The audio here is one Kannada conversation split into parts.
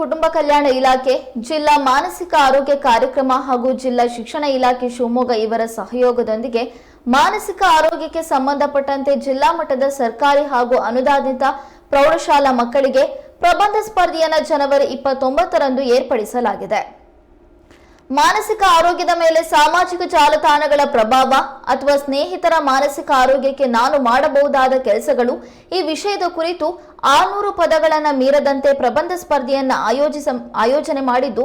ಕುಟುಂಬ ಕಲ್ಯಾಣ ಇಲಾಖೆ, ಜಿಲ್ಲಾ ಮಾನಸಿಕ ಆರೋಗ್ಯ ಕಾರ್ಯಕ್ರಮ ಹಾಗೂ ಜಿಲ್ಲಾ ಶಿಕ್ಷಣ ಇಲಾಖೆ ಶಿವಮೊಗ್ಗ ಇವರ ಸಹಯೋಗದೊಂದಿಗೆ ಮಾನಸಿಕ ಆರೋಗ್ಯಕ್ಕೆ ಸಂಬಂಧಪಟ್ಟಂತೆ ಜಿಲ್ಲಾ ಮಟ್ಟದ ಸರ್ಕಾರಿ ಹಾಗೂ ಅನುದಾನಿತ ಪ್ರೌಢಶಾಲಾ ಮಕ್ಕಳಿಗೆ ಪ್ರಬಂಧ ಸ್ಪರ್ಧೆಯನ್ನು ಜನವರಿ ಇಪ್ಪತ್ತೊಂಬತ್ತರಂದು ಏರ್ಪಡಿಸಲಾಗಿದೆ. ಮಾನಸಿಕ ಆರೋಗ್ಯದ ಮೇಲೆ ಸಾಮಾಜಿಕ ಜಾಲತಾಣಗಳ ಪ್ರಭಾವ ಅಥವಾ ಸ್ನೇಹಿತರ ಮಾನಸಿಕ ಆರೋಗ್ಯಕ್ಕೆ ನಾನು ಮಾಡಬಹುದಾದ ಕೆಲಸಗಳು ಈ ವಿಷಯದ ಕುರಿತು ಆರುನೂರು ಪದಗಳನ್ನು ಮೀರದಂತೆ ಪ್ರಬಂಧ ಸ್ಪರ್ಧೆಯನ್ನು ಆಯೋಜಿಸ, ಆಯೋಜನೆ ಮಾಡಿದ್ದು,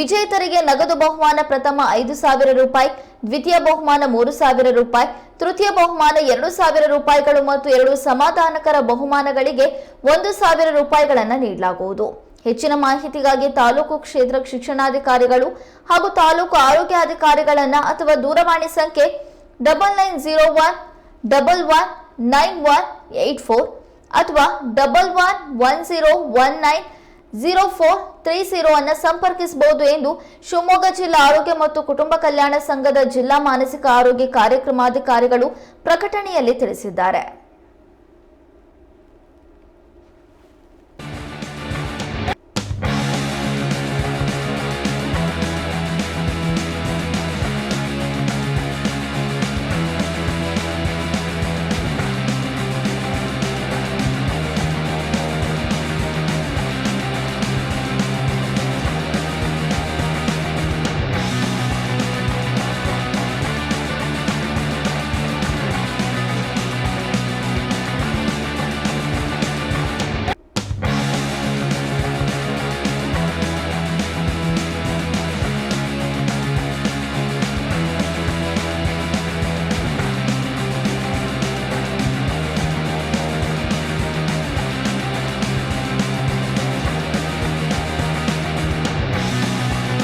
ವಿಜೇತರಿಗೆ ನಗದು ಬಹುಮಾನ ಪ್ರಥಮ ಐದು ಸಾವಿರ ರೂಪಾಯಿ, ದ್ವಿತೀಯ ಬಹುಮಾನ ಮೂರು ಸಾವಿರ ರೂಪಾಯಿ, ತೃತೀಯ ಬಹುಮಾನ ಎರಡು ಸಾವಿರ ರೂಪಾಯಿಗಳು ಮತ್ತು ಎರಡು ಸಮಾಧಾನಕರ ಬಹುಮಾನಗಳಿಗೆ ಒಂದು ಸಾವಿರ ರೂಪಾಯಿಗಳನ್ನು ನೀಡಲಾಗುವುದು. ಹೆಚ್ಚಿನ ಮಾಹಿತಿಗಾಗಿ ತಾಲೂಕು ಕ್ಷೇತ್ರ ಶಿಕ್ಷಣಾಧಿಕಾರಿಗಳು ಹಾಗೂ ತಾಲೂಕು ಆರೋಗ್ಯಾಧಿಕಾರಿಗಳನ್ನ ಅಥವಾ ದೂರವಾಣಿ ಸಂಖ್ಯೆ double nine zero one double one nine one eight four ಅಥವಾ double one one zero one nine zero four three zero ಅನ್ನು ಸಂಪರ್ಕಿಸಬಹುದು ಎಂದು ಶಿವಮೊಗ್ಗ ಜಿಲ್ಲಾ ಆರೋಗ್ಯ ಮತ್ತು ಕುಟುಂಬ ಕಲ್ಯಾಣ ಸಂಘದ ಜಿಲ್ಲಾ ಮಾನಸಿಕ ಆರೋಗ್ಯ ಕಾರ್ಯಕ್ರಮಾಧಿಕಾರಿಗಳು ಪ್ರಕಟಣೆಯಲ್ಲಿ ತಿಳಿಸಿದ್ದಾರೆ.